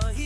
joy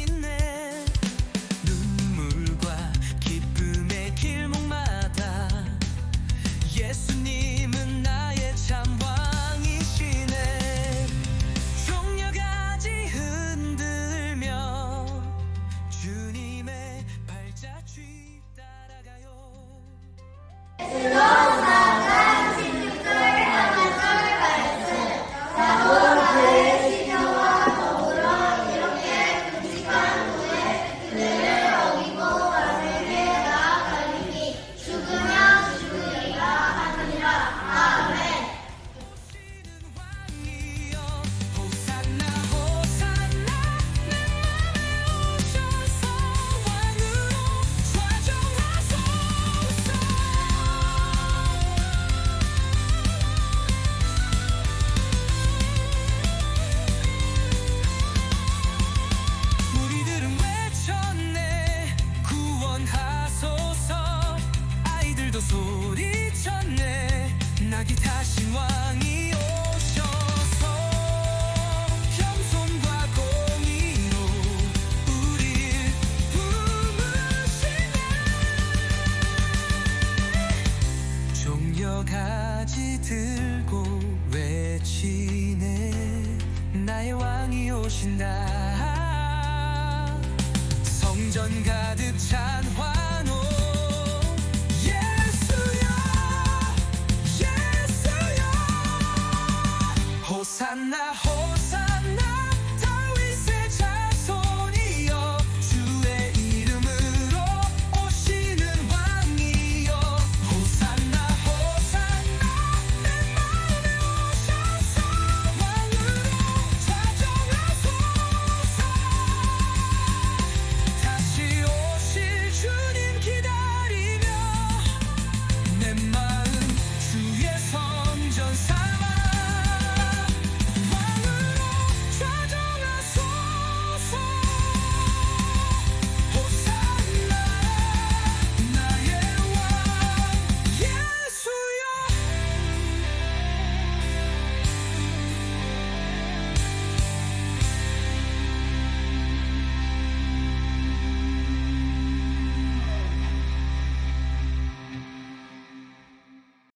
소리쳤네. 낙이 다시 왕이 오셔서 겸손과 공의로 우릴 부르시네. 종려가지 들고 외치네. 나의 왕이 오신다. 성전 가득 찬 화.